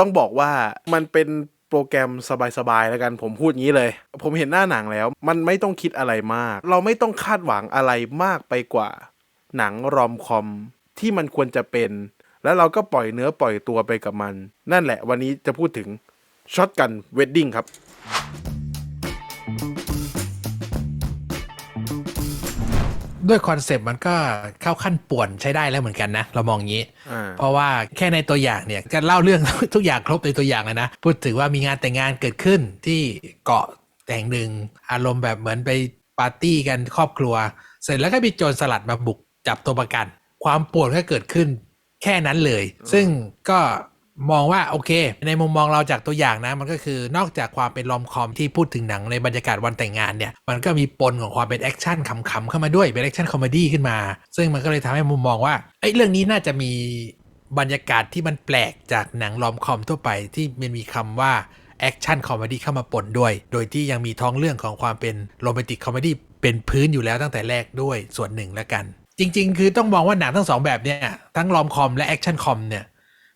ต้องบอกว่ามันเป็นโปรแกรมสบายๆแล้วกันผมพูดงี้เลย ผมเห็นหน้าหนังแล้ว มันไม่ต้องคิดอะไรมาก เราไม่ต้องคาดหวังอะไรมากไปกว่า หนังรอมคอมที่มันควรจะเป็น แล้วเราก็ปล่อยเนื้อปล่อยตัวไปกับมัน นั่นแหละวันนี้จะพูดถึงช็อตกันเวดดิ้งครับ ด้วยคอนเซปต์มันก็เข้าขั้นป่วนใช้ได้แล้วเหมือนกันนะ เรามองอย่างนี้อ่าเพราะว่าแค่ในตัวอย่างเนี่ยจะเล่าเรื่องทุกอย่างครบในตัวอย่างเลยนะ พูดถึงว่ามีงานแต่งงานเกิดขึ้นที่เกาะแต่งหนึ่งอารมณ์แบบเหมือนไปปาร์ตี้กันครอบครัว เสร็จแล้วก็มีโจรสลัดมาบุกจับตัวประกัน ความปวดก็เกิดขึ้นแค่นั้นเลย ซึ่งก็ มองว่าโอเค ในมุมมองเราจากตัวอย่างนะ มันก็คือนอกจากความเป็นลอมคอมที่พูดถึงหนังในบรรยากาศวันแต่งงานเนี่ย มันก็มีปนของความเป็นแอคชั่นขำๆเข้ามาด้วย เป็นแอคชั่นคอมเมดี้ขึ้นมา ซึ่งมันก็เลยทำให้มุมมองว่าเอ้เรื่องนี้น่าจะมีบรรยากาศที่มันแปลกจากหนังลอมคอมทั่วไปที่มันมีคำว่าแอคชั่นคอมเมดี้เข้ามาปนด้วย โดยที่ยังมีท้องเรื่องของความเป็นโรแมนติกคอมเมดี้เป็นพื้นอยู่แล้วตั้งแต่แรกด้วยส่วนหนึ่งแล้วกัน จริง ๆ คือต้องมองว่าหนังทั้งสองแบบเนี่ยทั้งลอมคอมและแอคชั่นคอมเนี่ย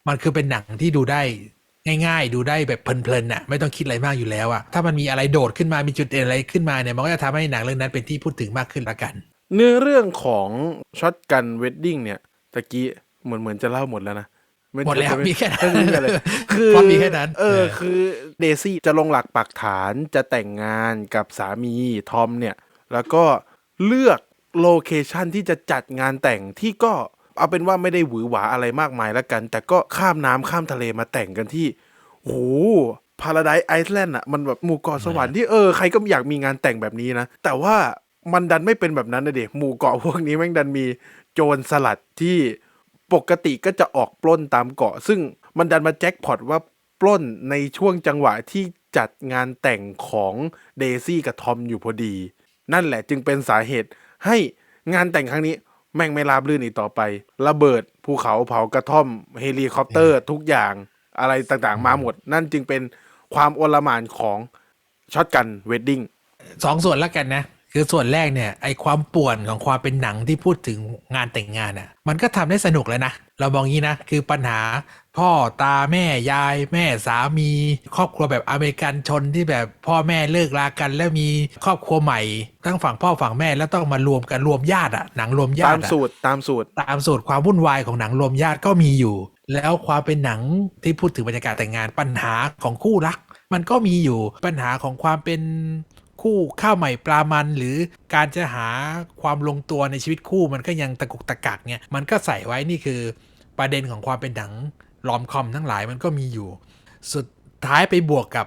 มันคือเป็นหนังที่ดูได้ง่ายๆ ดูได้แบบเพลินๆน่ะไม่ต้องคิดอะไรมากอยู่แล้วอะถ้ามันมีอะไรโดดขึ้นมามีจุดเด่นอะไรขึ้นมาเนี่ยมันก็จะทำให้หนังเรื่องนั้นเป็นที่พูดถึงมากขึ้นละกัน เนื้อเรื่องของช็อตกันเวดดิ้งเนี่ยตะกี้เหมือนเหมือนจะเล่าหมดแล้วนะไหมดแล้วจะไมีแค่นั้นไม่มีอะไรคือเพราะมีแค่นั้นเออเออ คือเดซี่จะลงหลักปักฐานจะแต่งงานกับสามีทอมเนี่ย แล้วก็เลือกโลเคชันที่จะจัดงานแต่งที่ก็ เอาเป็นว่าไม่ได้หวือหวาอะไรมากมายแล้วกัน แต่ก็ข้ามน้ำข้ามทะเลมาแต่งกันที่โอ้พาราไดไอซ์แลนด์อะมันแบบหมู่เกาะสวรรค์ที่เออใครก็อยากมีงานแต่งแบบนี้นะ แต่ว่ามันดันไม่เป็นแบบนั้นนะเด็กหมู่เกาะพวกนี้แม่งดันมีโจรสลัดที่ปกติก็จะออกปล้นตามเกาะ ซึ่งมันดันมาแจ็คพอตว่าปล้นในช่วงจังหวะที่จัดงานแต่งของเดซี่กับทอมอยู่พอดี นั่นแหละจึงเป็นสาเหตุให้งานแต่งครั้งนี้ แม่งไม่ราบรื่นอีกต่อไป ระเบิดภูเขาเผากระท่อมเฮลิคอปเตอร์ทุกอย่างอะไรต่างๆมาหมด นั่นจึงเป็นความโอลหมานของช็อตกันเวดดิ้งสองส่วนแล้วกันนะ คือส่วนแรกเนี่ยไอความป่วนของความเป็นหนังที่พูดถึงงานแต่งงานอะ มันก็ทำได้สนุกแล้วนะ เรามองงี้นะ คือปัญหา พ่อตาแม่ยายแม่สามีครอบครัวแบบอเมริกันชนที่แบบพ่อแม่เลิกรากัน แล้วมีครอบครัวใหม่ทั้งฝั่งพ่อฝั่งแม่แล้วต้องมารวมกันรวมญาติอะหนังรวมญาตามติอะสูตรตามสูตร ตามสูตรความวุ่นวายของหนังรวมญาติก็มีอยู่ แล้วความเป็นหนังที่พูดถึงบรรยากาศแต่งงานปัญหาของคู่รัก มันก็มีอยู่ปัญหาของความเป็นคู่ข้าวใหม่ปลามันหรือการจะหาความลงตัวในชีวิตคู่มันก็ยังตะกุกตะกักเนี่ยมันก็ใส่ไว้นี่คือประเด็นของความเป็นหนัง ลอมคอมทั้งหลายมันก็มีอยู่ สุดท้ายไปบวกกับ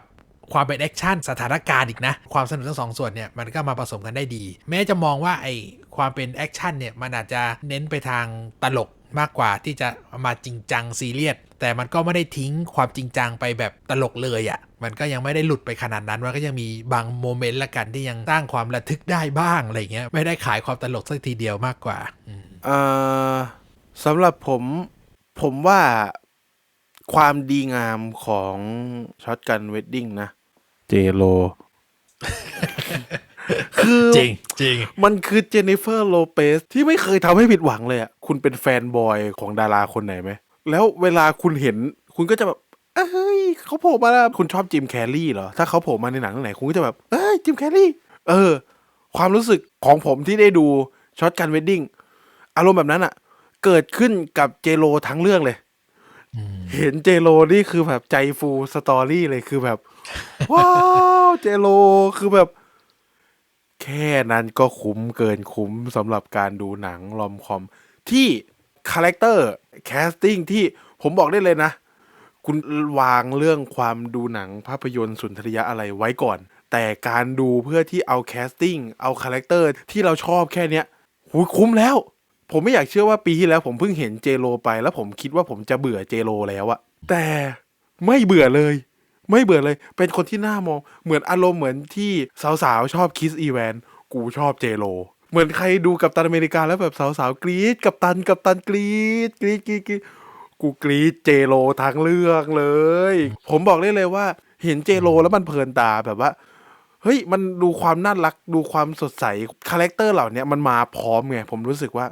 ความเป็นแอคชั่นสถานการณ์อีกนะ ความสนุกทั้งสองส่วนเนี่ยมันก็มาผสมกันได้ดี แม้จะมองว่าไอความเป็นแอคชั่นเนี่ยมันอาจจะเน้นไปทางตลกมากกว่าที่จะมาจริงจังซีเรียสแต่มันก็ไม่ได้ทิ้งความจริงจังไปแบบตลกเลยอะ่ะ มันก็ยังไม่ได้หลุดไปขนาดนั้นมันก็ยังมีบางโมเมนต์ละกันที่ยังสร้างความระทึกได้บ้างอะไรเงี้ยไม่ได้ขายความตลกสักทีเดียวมากกว่าอืมเอ่อสำหรับผมผมว่า ความดีงามของช็อตกันเวดดิ้งนะ เจโล คือจริงจริงมันคือเจนนิเฟอร์โลเปสที่ไม่เคยทำให้ผิดหวังเลยอะ คุณเป็นแฟนบอยของดาราคนไหนไหม แล้วเวลาคุณเห็นคุณก็จะแบบเอ้ยเขาโผล่มาแล้วคุณชอบจิมแคร์รีเหรอ ถ้าเขาโผล่มาในหนังเรื่องไหนคุณก็จะแบบ เอ้ยจิมแคร์รีเออ ความรู้สึกของผมที่ได้ดูช็อตกันเวดดิ้งอารมณ์แบบนั้นอะ เกิดขึ้นกับเจโลทั้งเรื่องเลย เห็นเจโลนี่คือแบบใจฟูสตอรี่เลยคือแบบ ว้าว เจโลคือแบบ แค่นั้นก็คุ้มเกินคุ้มสำหรับการดูหนังลอมคอม ที่คาแรคเตอร์แคสติ้งที่ผมบอกได้เลยนะ คุณวางเรื่องความดูหนังภาพยนตร์สุนทรียะอะไรไว้ก่อน แต่การดูเพื่อที่เอาแคสติ้งเอาคาแรคเตอร์ที่เราชอบแค่เนี้ยหูยคุ้มแล้ว ผมไม่อยากเชื่อว่าปีที่แล้วผมเพิ่งเห็นเจโรไป แล้วผมคิดว่าผมจะเบื่อเจโรแล้วอะแต่ไม่เบื่อเลย ไม่เบื่อเลย เป็นคนที่น่ามอง เหมือนอารมณ์เหมือนที่สาวๆ ชอบคิสอีแวนกูชอบเจโรเหมือนใครดูกับตันอเมริกาแล้วแบบสาวๆกรี๊ดกับตันกับตันกรี๊ดกรี๊ดกรี๊ดกรี๊ดกูกรี๊ดเจโรทั้งเรื่องเลย ผมบอกได้เลยว่า เห็นเจโรแล้วมันเพลินตาแบบว่าเฮ้ยมันดูความน่ารักดูความสดใสคาแรคเตอร์เหล่านี้มันมาพร้อมไงผมรู้สึกว่า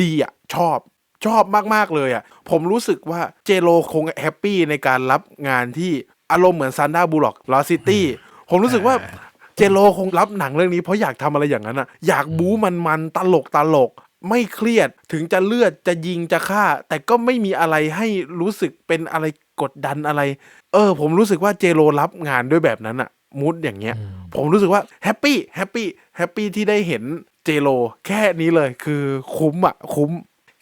ดีอะ ชอบชอบมาก ๆ เลยอะ ผมรู้สึกว่าเจโรคงแฮปปี้ในการรับงานที่อารมณ์เหมือนซันด้าบูล็อกลอซิตี้ผมรู้สึกว่าอ่าเจโรคงรับหนังเรื่องนี้เพราะอยากทำอะไรอย่างนั้นอะ อยากบู๊มันๆตลกตลก ไม่เครียดถึงจะเลือดจะยิงจะฆ่า แต่ก็ไม่มีอะไรให้รู้สึกเป็นอะไรกดดันอะไร เออ ผมรู้สึกว่าเจโรรับงานด้วยแบบนั้นอะมูดอย่างเงี้ย ผมรู้สึกว่าแฮปปี้แฮปปี้แฮปปี้ที่ได้เห็น เจโรแค่นี้เลยคือคุ้มอะคุ้ม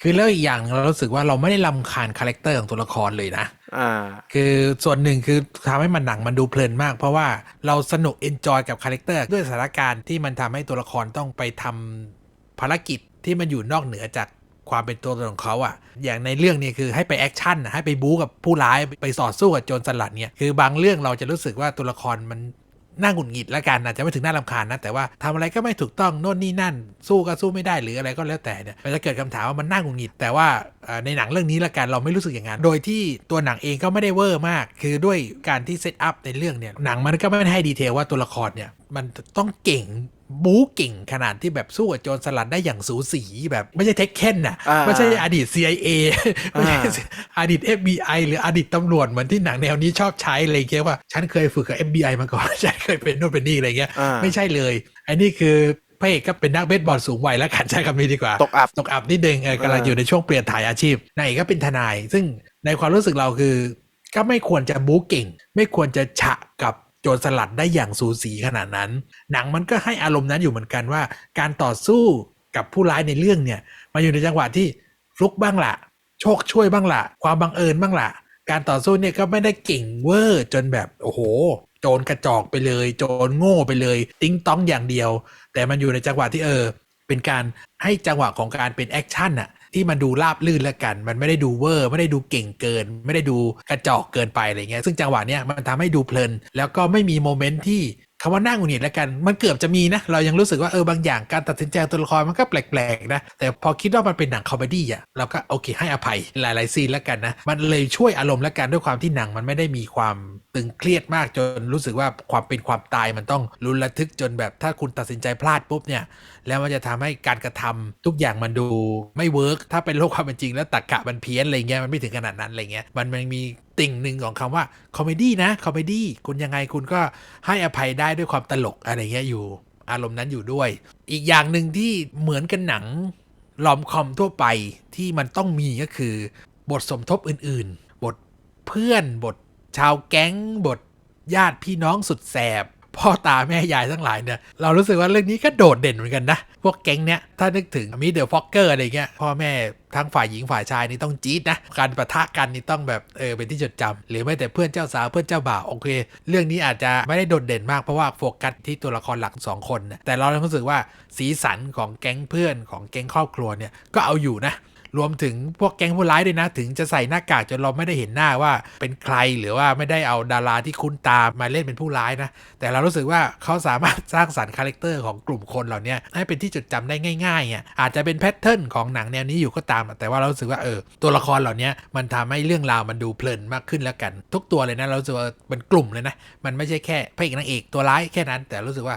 คือแล้วอีกอย่างเรารู้สึกว่าเราไม่ได้ลำคาญคาแรคเตอร์ของตัวละครเลยนะ อ่า คือส่วนหนึ่งคือทำให้มันหนังมันดูเพลินมาก เพราะว่าเราสนุกเอนจอยกับคาแรคเตอร์ด้วยสถานการณ์ที่มันทำให้ตัวละครต้องไปทำภารกิจที่มันอยู่นอกเหนือจากความเป็นตัวตนของเขาอะอย่างในเรื่องนี้คือให้ไปแอคชั่นอะให้ไปบู๊กับผู้ร้ายไปต่อสู้กับโจรสลัดเนี่ย คือบางเรื่องเราจะรู้สึกว่าตัวละครมัน น่าหงุดหงิดละกันอาจจะไม่ถึงน่ารำคาญนะ แต่ว่าทำอะไรก็ไม่ถูกต้องโน่นนี่นั่น สู้ก็สู้ไม่ได้หรืออะไรก็แล้วแต่เนี่ยมันจะเกิดคำถามว่ามันน่าหงุดหงิด แต่ว่าในหนังเรื่องนี้ละกันเราไม่รู้สึกอย่างนั้นโดยที่ตัวหนังเองก็ไม่ได้เวอร์มาก คือด้วยการที่เซตอัพในเรื่องเนี่ยหนังมันก็ไม่ได้ให้ดีเทลว่าตัวละครเนี่ยมันต้องเก่ง บู๊เก่งขนาดที่แบบสู้กับโจรสลัดได้อย่างสูสีแบบไม่ใช่เทคเคนน่ะอ่าไม่ใช่อดีต CIA ไม่ใช่อ่าอดีต FBI หรืออดีตตำรวจเหมือนที่หนังแนวนี้ชอบใช้อะไรเงี้ยว่า ฉันเคยฝึกกับ FBI มาก่อน ฉันเคยเป็นนู่นเป็นนี่อะไรเงี้ยอ่าไม่ใช่เลย อันนี้คือพระเอกก็เป็นนักเบสบอลสูงวัยแล้วกันใช้คำนี้ดีกว่า ตกอับ ตกอับนิดนึงเออกำลังอ่าอยู่ในช่วงเปลี่ยนถ่ายอาชีพนางเอกก็เป็นทนาย ซึ่งในความรู้สึกเราคือ ก็ไม่ควรจะบู๊เก่ง ไม่ควรจะฉะกับ โจรสลัดได้อย่างสูสีขนาดนั้น หนังมันก็ให้อารมณ์นั้นอยู่เหมือนกันว่า การต่อสู้กับผู้ร้ายในเรื่องเนี่ยมาอยู่ในจังหวะที่ฟลุกบ้างละโชคช่วยบ้างละความบังเอิญบ้างละการต่อสู้เนี่ยก็ไม่ได้เก่งเวอร์จนแบบโอ้โห โจรกระจอกไปเลย โจรโง่ไปเลย ติ้งต้องอย่างเดียว แต่มันอยู่ในจังหวะที่เออ เป็นการให้จังหวะของการเป็นแอคชั่นอะ ที่มันดูราบลื่นแล้วกัน มันไม่ได้ดูเวอร์ ไม่ได้ดูเก่งเกิน ไม่ได้ดูกระจอกเกินไปอะไรเงี้ยซึ่งจังหวะเนี้ยมันทำให้ดูเพลิน แล้วก็ไม่มีโมเมนต์ที่คำว่านั่งหงุดหงิดแล้วกัน มันเกือบจะมีนะ เรายังรู้สึกว่าเออบางอย่างการตัดสินใจตัวละครมันก็แปลกๆนะ แต่พอคิดว่ามันเป็นหนังคอมเมดี้อะ เราก็โอเคให้อภัยหลายๆซีนแล้วกันนะ มันเลยช่วยอารมณ์แล้วกันด้วยความที่หนังมันไม่ได้มีความตึงเครียดมากจนรู้สึกว่าความเป็นความตายมันต้องรุนระทึกจนแบบถ้าคุณตัดสินใจพลาดปุ๊บเนี่ยแล้วมันจะทำให้การกระทำทุกอย่างมันดูไม่เวิร์กถ้าเป็นโลกความเป็นจริง แล้วตรรกะมันเพี้ยนอะไรเงี้ยมันไม่ถึงขนาดนั้นอะไรเงี้ยมันมันมีติ่งหนึ่งของคำว่าคอมเมดี้นะคอมเมดี้คุณยังไงคุณก็ให้อภัยได้ด้วยความตลกอะไรเงี้ยอยู่อารมณ์นั้นอยู่ด้วย อีกอย่างหนึ่งที่เหมือนกันหนังลอมคอมทั่วไปที่มันต้องมีก็คือ บทสมทบอื่น ๆ บทเพื่อนบทชาวแก๊ง บทญาติพี่น้องสุดแสบ พ่อตาแม่ยายทั้งหลายเนี่ย เรารู้สึกว่าเรื่องนี้ก็โดดเด่นเหมือนกันนะ พวกแก๊งเนี้ย ถ้านึกถึงมิเดอร์ฟอกเกอร์อะไรเงี้ย พ่อแม่ทั้งฝ่ายหญิงฝ่ายชายนี่ต้องจี๊ดนะ การประทะกันนี่ต้องแบบเออเป็นที่จดจำหรือไม่แต่เพื่อนเจ้าสาวเพื่อนเจ้าบ่าวโอเค เรื่องนี้อาจจะไม่ได้โดดเด่นมากเพราะว่าโฟกัสที่ตัวละครหลักสองคนนะแต่เรารู้สึกว่าสีสันของแก๊งเพื่อนของแก๊งครอบครัวเนี่ยก็เอาอยู่นะ รวมถึงพวกแก๊งผู้ร้ายด้วยนะ ถึงจะใส่หน้ากากจนเราไม่ได้เห็นหน้าว่าเป็นใครหรือว่าไม่ได้เอาดาราที่คุ้นตามาเล่นเป็นผู้ร้ายนะ แต่เรารู้สึกว่าเขาสามารถสร้างสรรค์คาแรคเตอร์ของกลุ่มคนเหล่านี้ให้เป็นที่จดจำได้ง่ายๆอะอาจจะเป็นแพทเทิร์นของหนังแนวนี้อยู่ก็ตาม แต่ว่าเรารู้สึกว่าเออตัวละครเหล่านี้มันทำให้เรื่องราวมันดูเพลินมากขึ้นแล้วกัน ทุกตัวเลยนะเราสึกว่าเป็นกลุ่มเลยนะมันไม่ใช่แค่พระเอกนางเอกตัวร้ายแค่นั้น แต่รู้สึกว่า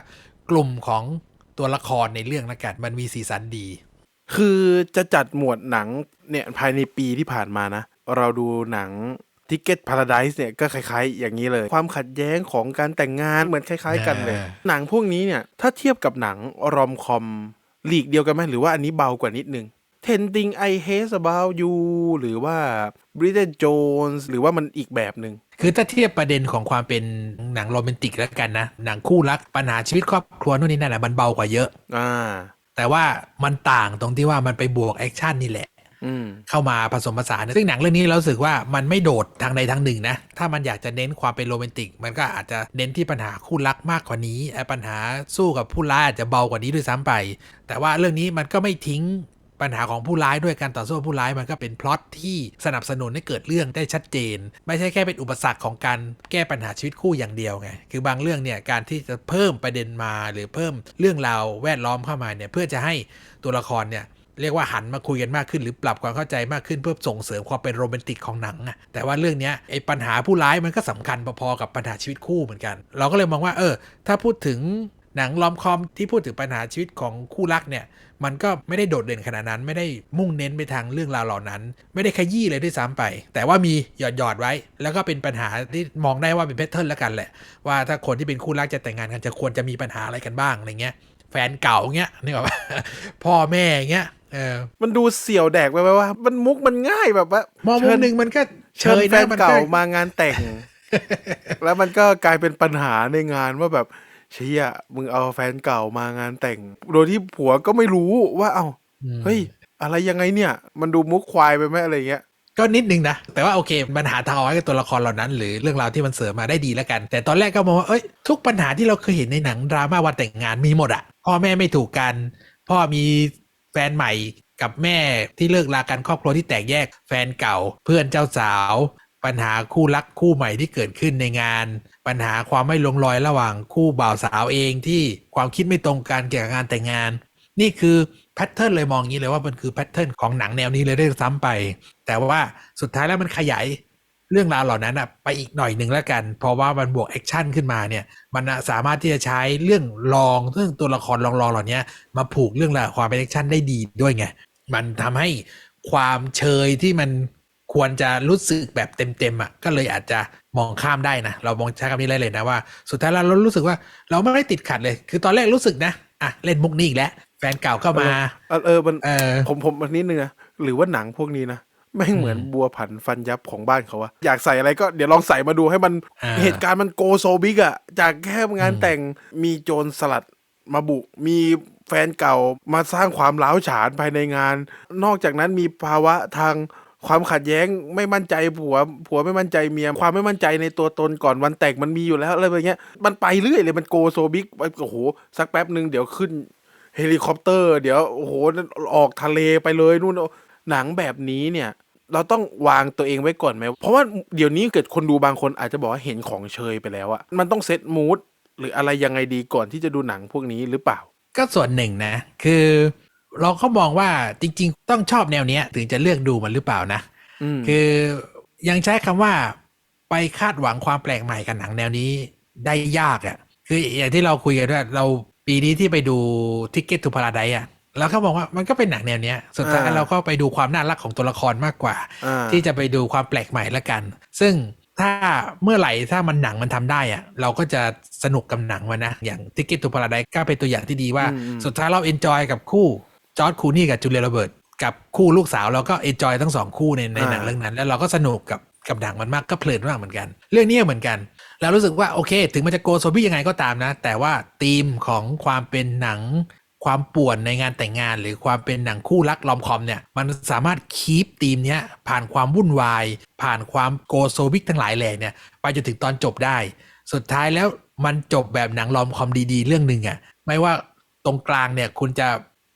กลุ่มของตัวละครในเรื่องละกันมันมีสีสันดี คือจะจัดหมวดหนังเนี่ยภายในปีที่ผ่านมานะ เราดูหนัง Ticket Paradise เนี่ยก็คล้ายๆ อย่างนี้เลย ความขัดแย้งของการแต่งงานเหมือนคล้าย ๆ กันเลยอ่าหนังพวกนี้เนี่ย ถ้าเทียบกับหนังรอมคอมลีกเดียวกันไหมหรือว่าอันนี้เบากว่านิดนึง Ten Things I Hate About You หรือว่า Bridget Jones หรือว่ามันอีกแบบหนึ่งคือถ้าเทียบประเด็นของความเป็นหนังโรแมนติกแล้วกันนะ หนังคู่รักปัญหาชีวิตครอบครัวนู่นนี่นั่นแหละมันเบากว่าเยอะ อ่า แต่ว่ามันต่างตรงที่ว่ามันไปบวกแอคชั่นนี่แหละอืมเข้ามาผสมผสานซึ่งหนังเรื่องนี้เรารู้สึกว่ามันไม่โดดทางใดทางหนึ่งนะ ถ้ามันอยากจะเน้นความเป็นโรแมนติก มันก็อาจจะเน้นที่ปัญหาคู่รักมากกว่านี้ไอ้ปัญหาสู้กับผู้ร้ายอาจจะเบากว่านี้ด้วยซ้ำไป แต่ว่าเรื่องนี้มันก็ไม่ทิ้ง ปัญหาของผู้ร้ายด้วยการต่อสู้กับผู้ร้ายมันก็เป็นพล็อตที่สนับสนุนให้เกิดเรื่องได้ชัดเจน ไม่ใช่แค่เป็นอุปสรรคของการแก้ปัญหาชีวิตคู่อย่างเดียวไงคือบางเรื่องเนี่ยการที่จะเพิ่มประเด็นมาหรือเพิ่มเรื่องราวแวดล้อมเข้ามาเนี่ยเพื่อจะให้ตัวละครเนี่ยเรียกว่าหันมาคุยกันมากขึ้นหรือปรับความเข้าใจมากขึ้นเพื่อส่งเสริมความเป็นโรแมนติกของหนังอะแต่ว่าเรื่องนี้ไอ้ปัญหาผู้ร้ายมันก็สำคัญพอๆกับปัญหาชีวิตคู่เหมือนกัน เราก็เลยมองว่าเออ ถ้าพูดถึง หนังลอมคอมที่พูดถึงปัญหาชีวิตของคู่รักเนี่ย มันก็ไม่ได้โดดเด่นขนาดนั้น ไม่ได้มุ่งเน้นไปทางเรื่องราวเหล่านั้น ไม่ได้ขยี้เลยด้วยซ้ำไป แต่ว่ามีหยอดหยอดๆไว้ แล้วก็เป็นปัญหาที่มองได้ว่าเป็นแพทเทิร์นแล้วกันแหละ ว่าถ้าคนที่เป็นคู่รักจะแต่งงานกันจะควรจะมีปัญหาอะไรกันบ้างอะไรเงี้ย แฟนเก่าเงี้ยนึกออกปะพ่อแม่เงี้ยเออมันดูเสี่ยวแดกไปไหมว่า มันมุกมันง่ายแบบว่ามองมุมหนึ่งมันก็เชเชิญยแฟนะนมันเก่าก็มางานแต่ง แล้วมันก็กลายเป็นปัญหาในงานว่าแบบ เชี่ยมึงเอาแฟนเก่ามางานแต่ง โดยที่ผัวก็ไม่รู้ว่าเอ้าอืมเฮ้ย อะไรยังไงเนี่ย มันดูมุกควายไปไหมอะไรเงี้ยก็นิดนึงนะ แต่ว่าโอเคปัญหาทางเอาไว้กับตัวละครเหล่านั้น หรือเรื่องราวที่มันเสริมมาได้ดีแล้วกัน แต่ตอนแรกก็มองว่าเอ้ยทุกปัญหาที่เราเคยเห็นในหนังดราม่าวันแต่งงานมีหมดอะพ่อแม่ไม่ถูกกัน พ่อมีแฟนใหม่กับแม่ที่เลิกลากันครอบครัวที่แตกแยกแฟนเก่า เพื่อนเจ้าสาว ปัญหาคู่รักคู่ใหม่ที่เกิดขึ้นในงาน ปัญหาความไม่ลงรอยระหว่างคู่บ่าวสาวเองที่ความคิดไม่ตรงกันเกี่ยวกับงานแต่งงาน นี่คือแพทเทิร์นเลยมองอย่างนี้เลยว่ามันคือแพทเทิร์นของหนังแนวนี้เลยได้ซ้ำไป แต่ว่าสุดท้ายแล้วมันขยายเรื่องราวเหล่านั้นอะไปอีกหน่อยหนึ่งแล้วกัน เพราะว่ามันบวกแอคชั่นขึ้นมาเนี่ยมันสามารถที่จะใช้เรื่องรองเรื่องตัวละครรองๆเหล่านี้มาผูกเรื่องราวความเป็นแอคชั่นได้ดีด้วยไงมันทำให้ความเชยที่มัน ควรจะรู้สึกแบบเต็มๆอะก็เลยอาจจะมองข้ามได้นะ เรามองใช้คำนี้เลยเลยนะว่า สุดท้ายแล้วเรารู้สึกว่าเราไม่ได้ติดขัดเลย คือตอนแรกรู้สึกนะอะเล่นมุกนี้อีกแล้วแฟนเก่าเข้ามาเออเออมันเออผมผมมันนิดนึงนะหรือว่าหนังพวกนี้นะแม่งเหมือนอืมบัวผันฟันยับของบ้านเขาอะอยากใส่อะไรก็เดี๋ยวลองใส่มาดูให้มันอ่าเหตุการณ์มันโกโซบิกอะจากแค่งานอืมแต่งมีโจรสลัดมาบุกมีแฟนเก่ามาสร้างความร้าวฉานภายในงาน นอกจากนั้นมีภาวะทาง ความขัดแย้งไม่มั่นใจผัวผัวไม่มั่นใจเมียความไม่มั่นใจในตัวตนก่อนวันแต่งมันมีอยู่แล้วอะไรแบบเงี้ย มันไปเรื่อยเลยมันโกโซบิกไปโอ้โหสักแป๊บหนึ่งเดี๋ยวขึ้นเฮลิคอปเตอร์ เดี๋ยวโอ้โหออกทะเลไปเลยนู่นหนังแบบนี้เนี่ย เราต้องวางตัวเองไว้ก่อนไหมเพราะว่าเดี๋ยวนี้เกิดคนดูบางคนอาจจะบอกว่าเห็นของเชยไปแล้วอะมันต้องเซตมูดหรืออะไรยังไงดีก่อนที่จะดูหนังพวกนี้หรือเปล่า ก็ส่วนหนึ่งนะ คือ เราก็มองว่าจริง ๆ ต้องชอบแนวเนี้ย ถึงจะเลือกดูมันหรือเปล่านะอืมคือยังใช้คำว่าไปคาดหวังความแปลกใหม่กับหนังแนวนี้ได้ยากอะ่ะ คืออย่างที่เราคุยกันว่าเราปีนี้ที่ไปดู Ticket to Paradise อะเราก็มองว่ามันก็เป็นหนังแนวเนี้ยสุดท้ายอ่าเราก็ไปดูความน่ารักของตัวละครมากกว่าอ่า ที่จะไปดูความแปลกใหม่ละกัน ซึ่งถ้าเมื่อไหร่ถ้ามันหนังมันทำได้อะเราก็จะสนุกกับหนังมันนะ อย่าง Ticket to Paradise ก็เป็นตัวอย่างที่ดีว่าอืมอืมสุดท้ายเราเอนจอยกับคู่ จอร์ดคูนี่กับจูเลียโรเบิร์ตกับคู่ลูกสาวเราก็เอนจอยทั้งสองคู่ในในหนังเรื่องนั้น แล้วเราก็สนุกกับกับหนังมันมากก็เพลินมากเหมือนกัน เรื่องนี้ก็เหมือนกันเรารู้สึกว่าโอเค ถึงมันจะโกโซบี้ยังไงก็ตามนะ แต่ว่าธีมของความเป็นหนังความป่วนในงานแต่งงาน หรือความเป็นหนังคู่รักลอมคอมเนี่ย มันสามารถคีปธีมเนี้ยผ่านความวุ่นวาย ผ่านความโกโซบิกทั้งหลายแหล่เนี่ยไปจนถึงตอนจบได้ สุดท้ายแล้วมันจบแบบหนังลอมคอมดีๆ เรื่องหนึ่งอะ่ะไม่ว่าตรงกลางเนี่ยคุณจะ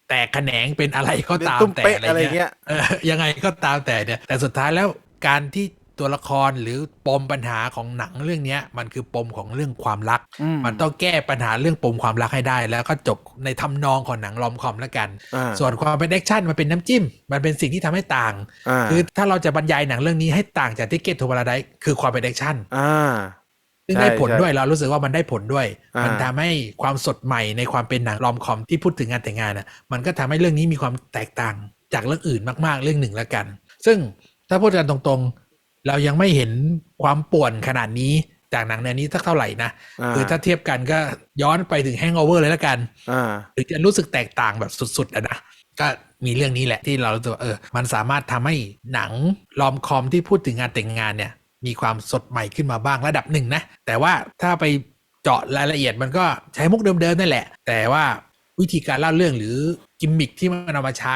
แตกแขนงเป็นอะไรก็ตามตุ้มแต่เป๊ะอะไรอะไรเงี้เงี้ยยเออยังไงก็ตามแต่เนี่ยแต่สุดท้ายแล้วการที่ตัวละครหรือปมปัญหาของหนังเรื่องเนี้ยมันคือปมของเรื่องความรักอืมมันต้องแก้ปัญหาเรื่องปมความรักให้ได้ แล้วก็จบในทำนองของหนังลอมคอมแล้วกันอ่าส่วนความเป็นแอคชั่นมันเป็นน้ำจิ้ม มันเป็นสิ่งที่ทำให้ต่างอ่าคือถ้าเราจะบรรยายหนังเรื่องนี้ให้ต่างจากที่เกตโทบาราไดคือความเป็นแอคชั่นอ่า ซึ่งใช่ได้ผลใช่ด้วยเรารู้สึกว่ามันได้ผลด้วยอ่ามัมันทำให้ความสดใหม่ในความเป็นหนังลอมคอมที่พูดถึงงานแต่งงานน่ะมันก็ทำให้เรื่องนี้มีความแตกต่างจากเรื่องอื่นมากๆเรื่องหนึ่งแล้วกัน ซึ่งถ้าพูดกันตรงๆ เรายังไม่เห็นความป่วนขนาดนี้จากหนังแนวนี้สักเท่าไหร่นะอ่าคือถ้าเทียบกันก็ย้อนไปถึงแฮง g อ v เวอร์เลยแล้วกันอ่าถึงจะรู้สึกแตกต่างแบบสุดๆอะนะก็มีเรื่องนี้แหละที่เรารู้สึกว่าเออ มันสามารถทำให้หนังลอมคอมที่พูดถึงงานแต่งงานเนี่ย มีความสดใหม่ขึ้นมาบ้างระดับหนึ่งนะ แต่ว่าถ้าไปเจาะรายละเอียดมันก็ใช้มุกเดิมๆนั่นแหละ แต่ว่าวิธีการเล่าเรื่องหรือกิมมิคที่มันเอามาใช้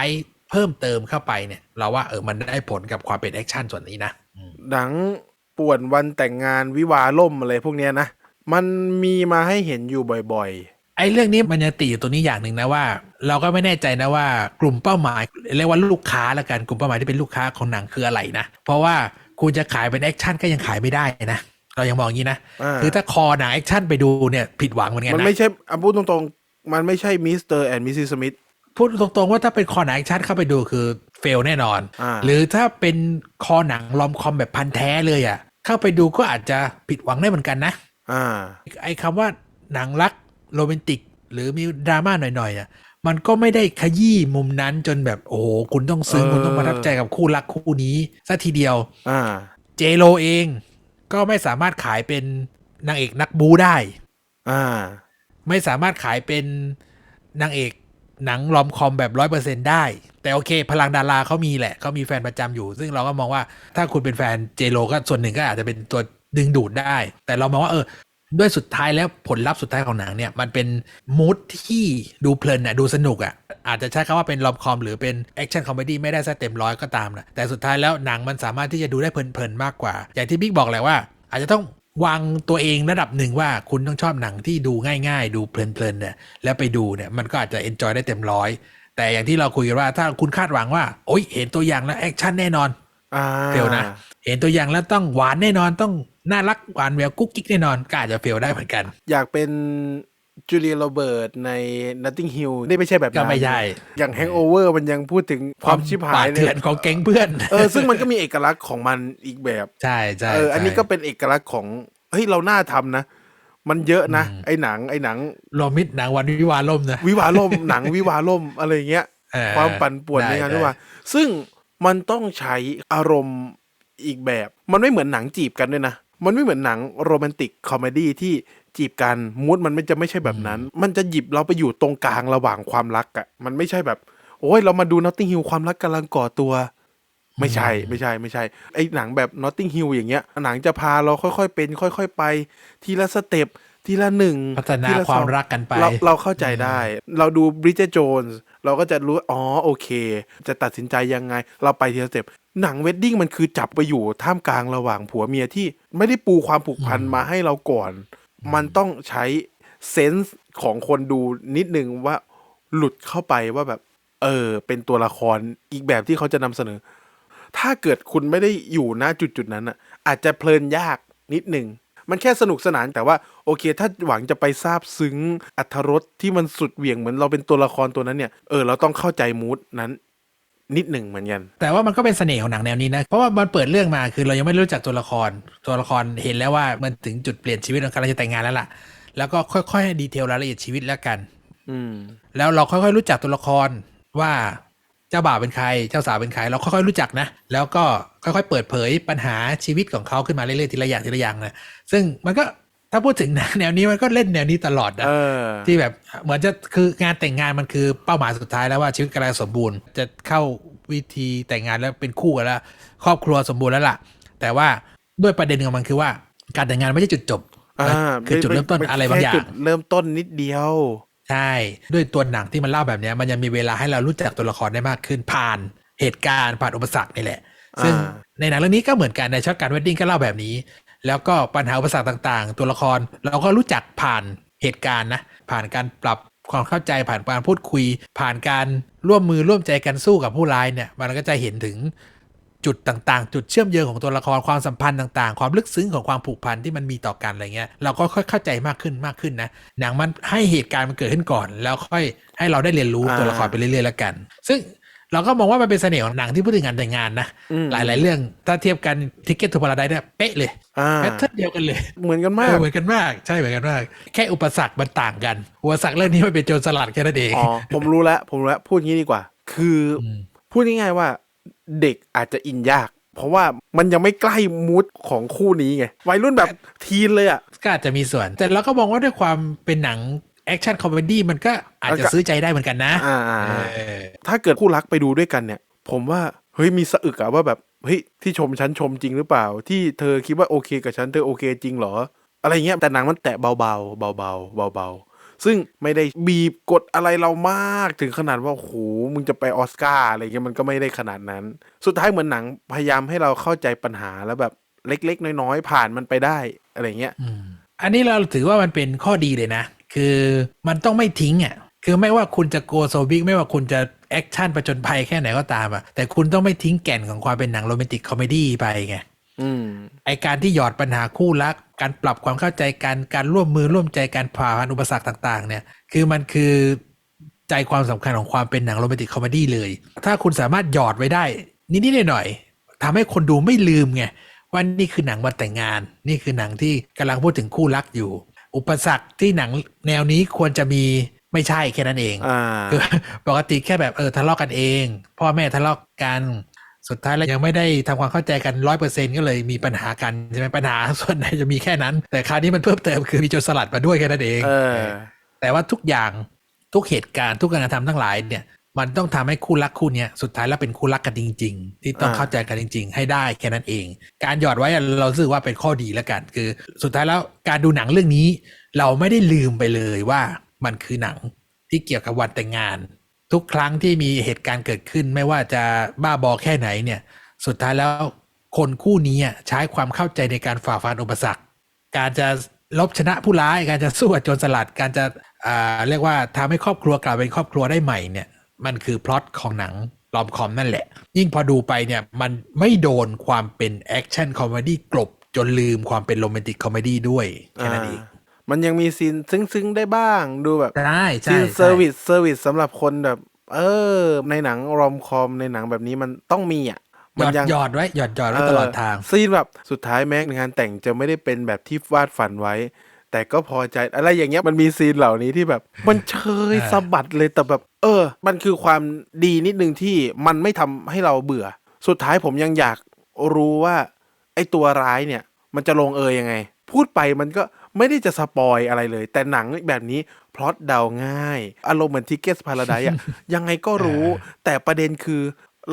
เพิ่มเติมเข้าไปเนี่ยเราว่าเออมันได้ผลกับความเป็นแอคชั่นส่วนนี้นะอืมหนังป่วนวันแต่งงานวิวาห์ล่มอะไรพวกเนี้ยนะ มันมีมาให้เห็นอยู่บ่อยไอ้เรื่องนี้มันจะติอยู่ตรงนี้อย่างหนึ่งนะว่า เราก็ไม่แน่ใจนะว่ากลุ่มเป้าหมายเรียกว่าลูกค้าละกันกลุ่มเป้าหมายที่เป็นลูกค้าของหนังคืออะไรนะ เพราะว่า คุณจะขายเป็นแอคชั่นก็ยังขายไม่ได้นะเรายังมองอย่างนี้นะอ่าคือถ้าคอหนังแอคชั่นไปดูเนี่ยผิดหวังเหมือนๆกันมันนะไม่ใช่อะพูดตรงๆ มันไม่ใช่มิสเตอร์แอนด์มิสซิสมิธพูดตรงๆว่าถ้าเป็นคอหนังแอคชั่นเข้าไปดูคือเฟลแน่นอนอ่าหรือถ้าเป็นคอหนังลอมคอมแบบพันแท้เลยอะ่ะ เข้าไปดูก็อาจจะผิดหวังได้เหมือนกันนะอ่าไอ้คำว่าหนังรักโรแมนติก หรือมีดราม่าหน่อยๆอะ มันก็ไม่ได้ขยี้มุมนั้นจนแบบโอ้โหคุณต้องซึ้งเออคุณต้องประทับใจกับคู่รักคู่นี้ซะทีเดียว อ่า เจโรเองก็ไม่สามารถขายเป็นนางเอกนักบูได้ อ่า ไม่สามารถขายเป็นนางเอกหนังรอมคอมแบบร้อยเปอร์เซ็นได้ แต่โอเค พลังดาราเขามีแหละเขามีแฟนประจำอยู่ ซึ่งเราก็มองว่าถ้าคุณเป็นแฟนเจโ o ก็ส่วนหนึ่งก็อาจจะเป็นตัวดึงดูดได้ แต่เรามองว่าเออ ด้วยสุดท้ายแล้วผลลัพธ์สุดท้ายของหนังเนี่ยมันเป็นมูดที่ดูเพลินอะดูสนุกอะอาจจะใช้คำว่าเป็นรอมคอมหรือเป็นแอคชั่นคอมเมดี้ไม่ได้ซะเต็มร้อยก็ตามนะแต่สุดท้ายแล้วหนังมันสามารถที่จะดูได้เพลินๆมากกว่า อย่างที่บิ๊กบอกแหละว่า อาจจะต้องวางตัวเองระดับหนึ่งว่าคุณต้องชอบหนังที่ดูง่ายๆ ดูเพลินๆเนี่ยแล้วไปดูเนี่ยมันก็อาจจะเอนจอยได้เต็มร้อยแต่อย่างที่เราคุยกันว่าถ้าคุณคาดหวังว่าโอ๊ยเห็นตัวอย่างแล้วแอคชั่นแน่นอน เฟลนะเห็นตัวอย่างแล้วต้องหวานแน่นอนต้องน่ารักหวานแววกุ๊กกิ๊กแน่นอนก็อาจจะเฟลได้เหมือนกัน อยากเป็นจูเลียโรเบิร์ตใน Notting Hill นี่ไม่ใช่แบบก็นั้นไม่ใช่อย่าง Hangover มันยังพูดถึงความชิบหายป่าเลเถื่อยนของแก๊งเพื่อน เออ ซึ่งมันก็มีเอกลักษณ์ของมันอีกแบบ ใช่ใช่เอออันนี้ใช่ก็เป็นเอกลักษณ์ของ เฮ้ย เราน่าทำนะ มันเยอะนะอืมไอ้หนังไอ้หนังโรมิดหนังวันวิวาห์ล่มนะ วิวาห์ล่มหนังวิวาห์ล่มอะไรเงี้ยเออความปั่นป่วนในงานได้วิวาห์ซึ่ง มันต้องใช้อารมณ์อีกแบบ มันไม่เหมือนหนังจีบกันด้วยนะ มันไม่เหมือนหนังโรแมนติกคอมเมดี้ที่จีบกันมูดมันไม่จะไม่ใช่แบบนั้น มันจะหยิบเราไปอยู่ตรงกลางระหว่างความรักอะ่ะ มันไม่ใช่แบบ โอ้ยเรามาดู Notting Hill ความรักกำลังก่อตัว ไม่ใช่ไม่ใช่ไม่ใช่ ไอ้หนังแบบ Notting Hill อย่างเงี้ย หนังจะพาเราค่อยๆเป็น ค่อย ๆ ไป ทีละสเต็ป ทีละหนึ่งพัฒนาทีละควาสมองรักกันไปเราเราเข้าใจได้ เราดู Bridget Jones เราก็จะรู้ อ๋อ โอเค จะตัดสินใจยังไง เราไปทีละสเต็ปหนังเวดดิ้งมันคือจับไปอยู่ท่ามกลางระหว่างผัวเมียที่ไม่ได้ปูความผูกพันมาให้เราก่อน มันต้องใช้เซนส์ของคนดูนิดนึงว่าหลุดเข้าไปว่าแบบ เออ เป็นตัวละครอีกแบบที่เขาจะนำเสนอ ถ้าเกิดคุณไม่ได้อยู่ณจุดจุดๆนั้นอะ อาจจะเพลินยากนิดหนึ่ง มันแค่สนุกสนานแต่ว่าโอเค ถ้าหวังจะไปซาบซึ้งอัธรสที่มันสุดเหวี่ยงเหมือนเราเป็นตัวละครตัวนั้นเนี่ยเออเราต้องเข้าใจมูดนั้นนิดหนึ่งเหมือนกัน แต่ว่ามันก็เป็นเสน่ห์ของหนังแนวนี้นะ เพราะว่ามันเปิดเรื่องมาคือเรายังไม่รู้จักตัวละคร ตัวละครเห็นแล้วว่ามันถึงจุดเปลี่ยนชีวิตของการจะแต่งงานแล้วล่ะ แล้วก็ค่อยๆให้ดีเทลรายละเอียดชีวิตแล้วกัน อืม แล้วเราค่อยๆรู้จักตัวละครว่า เจ้าบ่าวเป็นใคร เจ้าสาวเป็นใคร เราค่อยๆรู้จักนะ แล้วก็ค่อยๆเปิดเผยปัญหาชีวิตของเขาขึ้นมาเรื่อยๆทีละอย่างทีละอย่างนะ ซึ่งมันก็ถ้าพูดถึงหนังแนวนี้มันก็เล่นแนวนี้ตลอดนะเออที่แบบเหมือนจะคืองานแต่งงานมันคือเป้าหมายสุดท้ายแล้วว่าชีวิตกำลังสมบูรณ์ จะเข้าวิธีแต่งงานแล้วเป็นคู่กันแล้ว ครอบครัวสมบูรณ์แล้วล่ะ แต่ว่าด้วยประเด็นของมันคือว่า การแต่งงานไม่ใช่จุดจบอ่าคือจุดเริ่มต้นป็อะไรบางอย่าแค่จุงดเริ่มต้นนิดเดียว ใช่ ด้วยตัวหนังที่มันเล่าแบบเนี้ยมันยังมีเวลาให้เรารู้จักตัวละครได้มากขึ้นผ่านเหตุการณ์ผ่านอุปสรรคนี่แหละ ซึ่งอ่าในหนังเรื่องนี้ก็เหมือนกันในช็อตการวดดิ้งก็เล่าแบบนี้ แล้วก็ปัญหาอุปสรรคต่างๆ ตัวละครเราก็รู้จักผ่านเหตุการณ์นะผ่านการปรับความเข้าใจผ่านการพูดคุย ผ่านการร่วมมือร่วมใจกันสู้กับผู้ร้ายเนี่ย มันก็จะเห็นถึง จุดต่างๆ จุดเชื่อมโยงของตัวละครความสัมพันธ์ต่างๆ ความลึกซึ้งของความผูกพันที่มันมีต่อกันอะไรเงี้ยเราก็ค่อยเข้าใจมากขึ้นมากขึ้นนะหนังมันให้เหตุการณ์มันเกิดขึ้นก่อน แล้วค่อยให้เราได้เรียนรู้ตัวละครไปเรื่อยๆแล้วกัน ซึ่งเราก็มองว่ามันเป็นเสน่ห์ของหนังที่พูดถึงงานแต่งงานนะอืมหลาย ๆ เรื่องถ้าเทียบกันทิกเก็ตทูพาราไดเนี่ยเป๊ะเลยอ่าแพทเทิร์นเดียวกันเลย เหมือนกันมาเอกอเหมือนกันมาก ใช่เหมือนกันมาก แค่อุปสรรคมันต่างกัน อุปสรรคเรื่องนี้มันเป็นโจรสลัดแค่นั้นเองอ๋อผมรู้แล้วผมรู้แล้วพูดงี้ดีกว่า คืออมพูดง่ายๆว่า เด็กอาจจะอินยาก เพราะว่ามันยังไม่ใกล้มูดของคู่นี้ไงวัยรุ่นแบบทีนเลยอะก็อาจจะมีส่วน แต่เราก็มองว่าด้วยความเป็นหนังแอคชั่นคอมเมดี้มันก็อาจจะซื้อใจได้เหมือนกันนะอ่าอ่าเออ่าอถ้าเกิดคู่รักไปดูด้วยกันเนี่ย ผมว่าเฮ้ยมีสะอึกอะว่าแบบเฮ้ยที่ชมฉันชมจริงหรือเปล่า ที่เธอคิดว่าโอเคกับฉันเธอโอเคจริงเหรอ อะไรเงี้ยแต่หนังมันแตะเบาๆเบาๆเบาๆ ซึ่งไม่ได้บีบกดอะไรเรามากถึงขนาดว่าโหมึงจะไปออสการ์อะไรเงี้ยมันก็ไม่ได้ขนาดนั้น สุดท้ายเหมือนหนังพยายามให้เราเข้าใจปัญหาแล้วแบบเล็ก ๆ น้อย ๆ ผ่านมันไปได้อะไรเงี้ยอันนี้เราถือว่ามันเป็นข้อดีเลยนะ คือมันต้องไม่ทิ้งอะคือไม่ว่าคุณจะโกโซบิกไม่ว่าคุณจะแอคชั่นประจนภัยแค่ไหนก็ตามอะแต่คุณต้องไม่ทิ้งแก่นของความเป็นหนังโรแมนติกคอมเมดี้ไปไง ไอการที่หยอดปัญหาคู่รัก การปรับความเข้าใจกันการร่วมมือร่วมใจการผ่าพันอุปสรรคต่างๆ เนี่ย คือมันคือใจความสำคัญของความเป็นหนังโรแมนติกคอมเมดี้เลย ถ้าคุณสามารถหยอดไว้ได้ นิดๆหน่อยๆทำให้คนดูไม่ลืมไงว่านี่คือหนังวันแต่งงาน นี่คือหนังที่กำลังพูดถึงคู่รักอยู่ อุปสรรคที่หนังแนวนี้ควรจะมีไม่ใช่แค่นั้นเองอ่าคือปกติแค่แบบเออทะเลาะกันเอง พ่อแม่ทะเลาะกัน สุดท้ายแล้วยังไม่ได้ทำความเข้าใจกันร้อยเปอร์เซ็นก็เลยมีปัญหากันใช่ไหมปัญหาส่วนไหนจะมีแค่นั้น แต่คราวนี้มันเพิ่มเติมคือมีโจรสลัดมาด้วยแค่นั้นเองเออแต่ว่าทุกอย่างทุกเหตุการณ์ทุกการกระทำทั้งหลายเนี่ยมันต้องทำให้คู่รักคู่เนี้ยสุดท้ายแล้วเป็นคู่รักกันจริง ๆ ที่ต้องอ่าเข้าใจกันจริง ๆ ให้ได้แค่นั้นเอง การหยอดไว้อะเราสึกว่าเป็นข้อดีแล้วกัน คือ สุดท้ายแล้วการดูหนังเรื่องนี้ เราไม่ได้ลืมไปเลยว่ามันคือหนังที่เกี่ยวกับวันแต่งงาน ทุกครั้งที่มีเหตุการณ์เกิดขึ้น ไม่ว่าจะบ้าบอแค่ไหนเนี่ย สุดท้ายแล้วคนคู่นี้ใช้ความเข้าใจในการฝ่าฟันอุปสรรค การจะลบชนะผู้ร้าย การจะสู้กับโจรสลัด การจะเรียกว่าทำให้ครอบครัวกลับเป็นครอบครัวได้ใหม่เนี่ย มันคือพล็อตของหนังรอมคอมนั่นแหละ ยิ่งพอดูไปเนี่ย มันไม่โดนความเป็นแอคชั่นคอมเมดี้กลบจนลืมความเป็นโรแมนติกคอมเมดี้ด้วยแค่นั้นเอง มันยังมีซีนซึ้งๆได้บ้าง ดูแบบใช่ซีใช่นเซอร์วิสเซอร์วิสสำหรับคนแบบ เออ ในหนังรอมคอมในหนังแบบนี้มันต้องมีอะหยมัอดยังหยอดไว้หยอดหยอดไว้ตลอดทางเซีนแบบสุดท้ายแม้งานแต่งจะไม่ได้เป็นแบบที่วาดฝันไว้ แต่ก็พอใจอะไรอย่างเงี้ยมันมีซีนเหล่านี้ที่แบบ มันเชยอ่าสะบัดเลยแต่แบบ เออ มันคือความดีนิดนึงที่มันไม่ทำให้เราเบื่อ สุดท้ายผมยังอยากรู้ว่า ไอ้ตัวร้ายเนี่ย มันจะลงเอยยังไง พูดไปมันก็ ไม่ได้จะสปอยอะไรเลย แต่หนังแบบนี้พล็อตเดาง่าย อารมณ์เหมือนทิกเก็ตพาราไดอะยังไงก็รู้ แต่ประเด็นคือ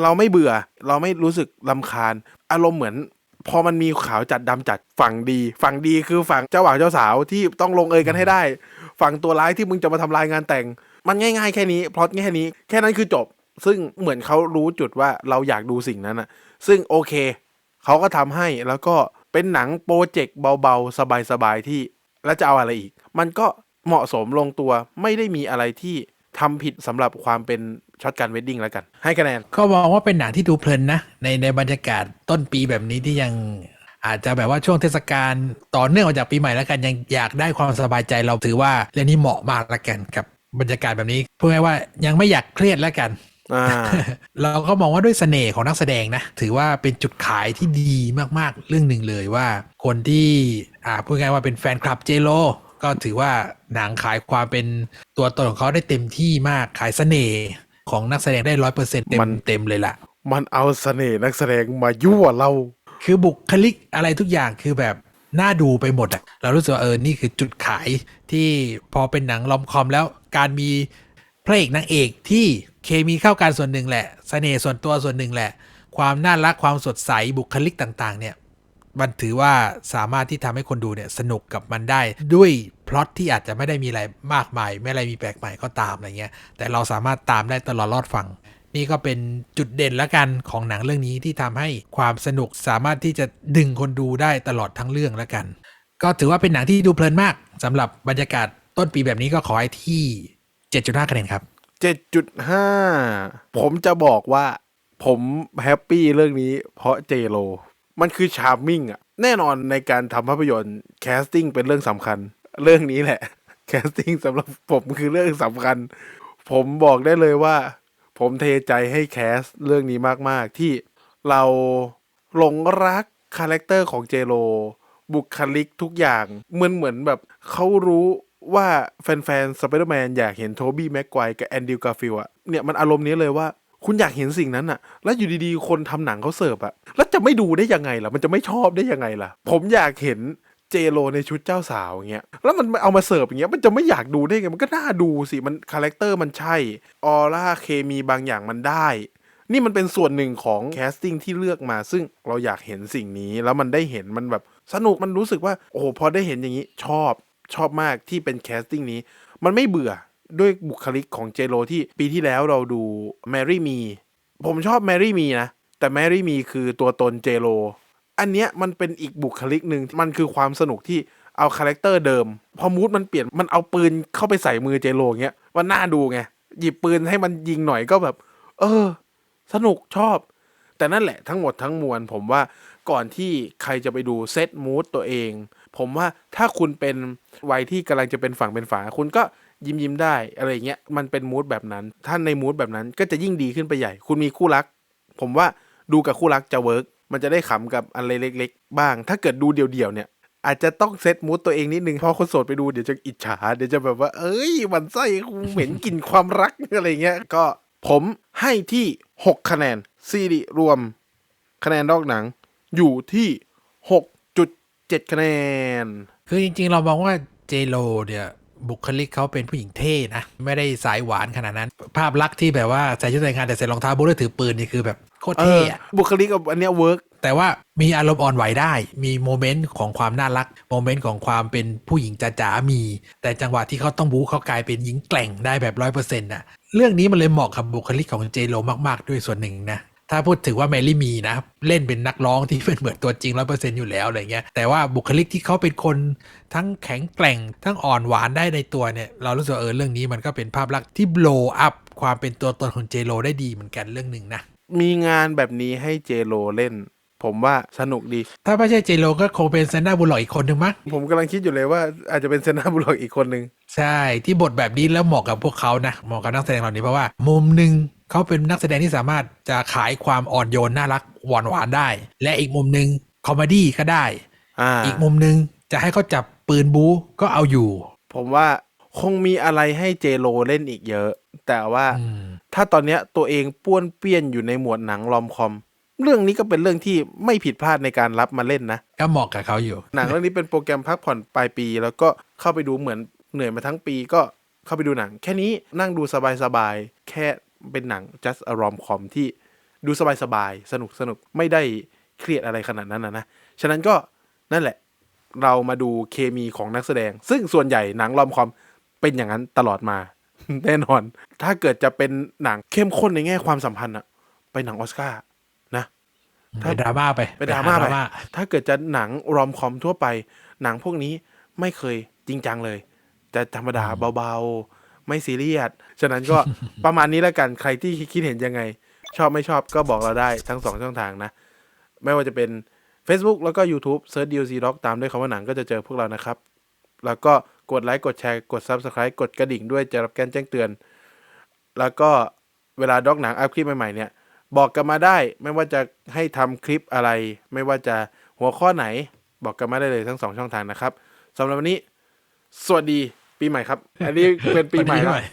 เราไม่เบื่อ เราไม่รู้สึกลำคาญ อารมณ์เหมือน พอมันมีขาวจัดดำจัดฝั่งดี ฝั่งดีคือฝั่งเจ้าบ่าวเจ้าสาวที่ต้องลงเอยกันให้ได้ ฝั่งตัวร้ายที่มึงจะมาทำลายงานแต่ง มันง่าย ๆ แค่นี้พล็อตแค่นี้ แค่นั้นคือจบ ซึ่งเหมือนเขารู้จุดว่าเราอยากดูสิ่งนั้นอะซึ่งโอเคเขาก็ทำให้แล้วก็ เป็นหนังโปรเจกต์เบาๆ สบายๆที่แล้วจะเอาอะไรอีก มันก็เหมาะสมลงตัวไม่ได้มีอะไรที่ทำผิดสำหรับความเป็นช็อตการเวดดิ้งแล้วกัน ให้คะแนนก็มองว่าเป็นหนังที่ดูเพลินนะ ในในบรรยากาศต้นปีแบบนี้ที่ยังอาจจะแบบว่าช่วงเทศกาลต่อเนื่องมาจากปีใหม่แล้วกันยังอยากได้ความสบายใจเราถือว่าเรื่องนี้เหมาะมากแล้วกันกับบรรยากาศแบบนี้พูดง่ายว่ายังไม่อยากเครียดแล้วกัน เราก็มองว่าด้วยเสน่ห์ของนักแสดงนะ ถือว่าเป็นจุดขายที่ดีมากๆ เรื่องหนึ่งเลยว่า คนที่อ่าพูดง่ายๆว่าเป็นแฟนคลับเจโ o ก็ถือว่าหนังขายความเป็นตัวตนของเขาได้เต็มที่มากขายเสน่ห์ของนักแสดงได้ร้อยเปอร์เซ็นต์เต็มัมนเต็มเลยล่ะ มันเอาเสน่ห์นักแสดงมายั่วเรา คือบุคลิกอะไรทุกอย่างคือแบบน่าดูไปหมดอะเรารู้สึกว่าเออนี่คือจุดขายที่พอเป็นหนังลอมคอมแล้วการมี พระเอกนางเอกที่เคมีเข้ากันส่วนหนึ่งแหละเสน่ห์ส่วนตัวส่วนหนึ่งแหละ ความน่ารักความสดใสบุคลิกต่าง ๆ เนี่ยมันถือว่าสามารถที่ทำให้คนดูเนี่ยสนุกกับมันได้ ด้วยพล็อตที่อาจจะไม่ได้มีอะไรมากมาย ไม่อะไรมีแปลกใหม่ก็ตามอะไรเงี้ยแต่เราสามารถตามได้ตลอดรอดฟัง นี่ก็เป็นจุดเด่นละกันของหนังเรื่องนี้ที่ทำให้ความสนุกสามารถที่จะดึงคนดูได้ตลอดทั้งเรื่องละกัน ก็ถือว่าเป็นหนังที่ดูเพลินมากสำหรับบรรยากาศต้นปีแบบนี้ก็ขอให้ที่ 7.5คะแนนครับ7.5ผมจะบอกว่าผมแฮปปี้เรื่องนี้ เพราะเจโ o มันคือชาร์มมิ่งอะแน่นอนในการทำภาพยนตร์แคสติ้งเป็นเรื่องสำคัญ เรื่องนี้แหละ แคสติ้งสำหรับผมคือเรื่องสำคัญ ผมบอกได้เลยว่า ผมเทใจให้แคสเรื่องนี้มาก ๆ ที่เราหลงรักคาแรคเตอร์ของเจโ o บุคลิกทุกอย่างเหมือนเหมือนแบบเขารู้ ว่าแฟนๆสไปเดอร์แมนอยากเห็นโทบี้แม็กไกวกับแอนดิวกาฟิลอะเนี่ยมันอารมณ์นี้เลยว่าคุณอยากเห็นสิ่งนั้นอะแล้วอยู่ดีๆ คนทำหนังเขาเสิร์ฟอะแล้วจะไม่ดูได้ยังไงล่ะ มันจะไม่ชอบได้ยังไงล่ะ ผมอยากเห็นเจโ o ในชุดเจ้าสาวอย่างเงี้ย แล้วมันเอามาเสิร์ฟอย่างเงี้ย มันจะไม่อยากดูได้ไง มันก็น่าดูสิ มันคาแรคเตอร์มันใช่ ออร่าเคมีบางอย่างมันได้ นี่มันเป็นส่วนหนึ่งของแคสติ้งที่เลือกมา ซึ่งเราอยากเห็นสิ่งนี้ แล้วมันได้เห็นมันแบบสนุก มันรู้สึกว่า โอ้โห พอได้เห็นอย่างนี้ชอบ ชอบมากที่เป็นแคสติ้งนี้ มันไม่เบื่อด้วยบุคลิกของเจโ o ที่ปีที่แล้วเราดูแมรี่มี ผมชอบแมรี่มีนะ แต่แมรี่มีคือตัวตนเจโ o อันเนี้ยมันเป็นอีกบุคลิกหนึ่งมันคือความสนุกที่เอาคาแรคเตอร์เดิม พอมูดมันเปลี่ยนมันเอาปืนเข้าไปใส่มือเจโ o เงี้ยมันน่าดูไง หยิบปืนให้มันยิงหน่อยก็แบบ เออ สนุกชอบ แต่นั่นแหละทั้งหมดทั้งมวลผมว่าก่อนที่ใครจะไปดูเซตมูดตัวเอง ผมว่าถ้าคุณเป็นวัยที่กำลังจะเป็นฝั่งเป็นฝา คุณก็ยิ้มยิ้มได้อะไรเงี้ยมันเป็นมูดแบบนั้น ถ้าในมูดแบบนั้นก็จะยิ่งดีขึ้นไปใหญ่ คุณมีคู่รัก ผมว่าดูกับคู่รักจะเวิร์กมันจะได้ขำกับอะไรเล็ก ๆ บ้าง ถ้าเกิดดูเดี่ยวๆเนี่ยอาจจะต้องเซตมูดตัวเองนิดนึงเพราะคนโสดไปดูเดี๋ยวจะอิจฉาเดี๋ยวจะแบบว่า เอ้ยมันไส้กูเหม็นกลิ่นความรักอะไรเงี้ยก็ผมให้ที่ 6 คะแนนซีรีรวม คะแนนนอกหนังอยู่ที่ 6.7คะแนน คือจริงๆ เรามองว่าเจโ o เนี่ยบุคลิกเขาเป็นผู้หญิงเท่นะ ไม่ได้สายหวานขนาดนั้น ภาพลักษณ์ที่แบบว่าใส่ชุดแต่งงานแต่ใส่รองเท้าบูทแล้วถือปืนนี่คือแบบโคตรเอเท่ออะบุคลิกกับอันเนี้ยเวิร์กแต่ว่ามีอารมณ์อ่อนไหวได้ มีโมเมนต์ของความน่ารัก โมเมนต์ของความเป็นผู้หญิงจ๋าๆมี แต่จังหวะที่เขาต้องบู๊เขากลายเป็นหญิงแกร่งได้แบบร้อยเปอร์เซ็นต์น่ะ เรื่องนี้มันเลยเหมาะกับบุคลิกของเจโ o มากๆ ด้วยส่วนหนึ่งนะ ถ้าพูดถึงว่าแมรี่มีนะ เล่นเป็นนักร้องที่เป็นเหมือนตัวจริงร้อยเปอร์เซ็นต์อยู่แล้วอะไรเงี้ยแต่ว่าบุคลิกที่เขาเป็นคนทั้งแข็งแกร่ง ทั้งอ่อนหวานได้ในตัวเนี่ย เรารู้สึกว่าเออเรื่องนี้มันก็เป็นภาพลักษณ์ที่ blow up ความเป็นตัวตนของเจโ o ได้ดีเหมือนกันเรื่องหนึ่งนะมีงานแบบนี้ให้เจโรเล่นผมว่าสนุกดี ถ้าไม่ใช่เจโ o ก็คงเป็นแซนด้าบุลล็อกอีกคนหนึ่งมั้งผมกำลังคิดอยู่เลยว่าอาจจะเป็นเซนาบุลล็อกอีกคนหนึ่งใช่ที่บทแบบนี้แล้วเหมาะกับพวกเขานะเหมาะกับนักแสดงเหล่านี้เพราะว่า มุมหนึ่ง เขาเป็นนักแสดงที่สามารถจะขายความอ่อนโยนน่ารักหวานหวานๆได้ และอีกมุมหนึ่งคอมเมดี้ก็ได้อ่าอีกมุมหนึ่งจะให้เขาจับปืนบูก็เอาอยู่ ผมว่าคงมีอะไรให้เจโรเล่นอีกเยอะ แต่ว่าอืมถ้าตอนเนี้ยตัวเองป้วนเปี้ยนอยู่ในหมวดหนังรอมคอม เรื่องนี้ก็เป็นเรื่องที่ไม่ผิดพลาดในการรับมาเล่นนะก็เหมาะกับเขาอยู่ หนังเรื่องนี้เป็นโปรแกรมพักผ่อนปลายปี แล้วก็เข้าไปดูเหมือนเหนื่อยมาทั้งปีก็เข้าไปดูหนัง แค่นี้นั่งดูสบายๆแค่ เป็นหนัง just a rom com ที่ดูสบายๆ สนุกสนุกไม่ได้เครียดอะไรขนาดนั้นนะนะ ฉะนั้นก็นั่นแหละเรามาดูเคมีของนักแสดง ซึ่งส่วนใหญ่หนังรอมคอมเป็นอย่างนั้นตลอดมา แน่นอน ถ้าเกิดจะเป็นหนังเข้มข้นในแง่ความสัมพันธ์อะไปหนังออสการ์นะไปดราม่าไปไปดราม่าหไปถ้าเกิดจะหนังรอมคอมทั่วไป หนังพวกนี้ไม่เคยจริงจังเลย จะธรรมดาเบาๆ ไม่ซีเรียสฉะนั้นก็ประมาณนี้แล้วกันใครที่คิดเห็นยังไง ชอบไม่ชอบก็บอกเราได้ทั้งสองช่องทางนะ ไม่ว่าจะเป็น Facebook แล้วก็ YouTube เซิร์ช DLC Doc ตามด้วยคำว่าหนังก็จะเจอพวกเรานะครับ แล้วก็กดไลค์กดแชร์กด Subscribe กดกระดิ่งด้วยจะรับการแจ้งเตือน แล้วก็เวลาด็อกหนังอัพคลิปใหม่ๆเนี่ยบอกกันมาได้ไม่ว่าจะให้ทำคลิปอะไร ไม่ว่าจะหัวข้อไหน บอกกันมาได้เลยทั้งสองช่องทางนะครับสำหรับวันนี้ สวัสดี ปีใหม่ครับ อันนี้เป็นปีใหม่ปีแล้วใหม่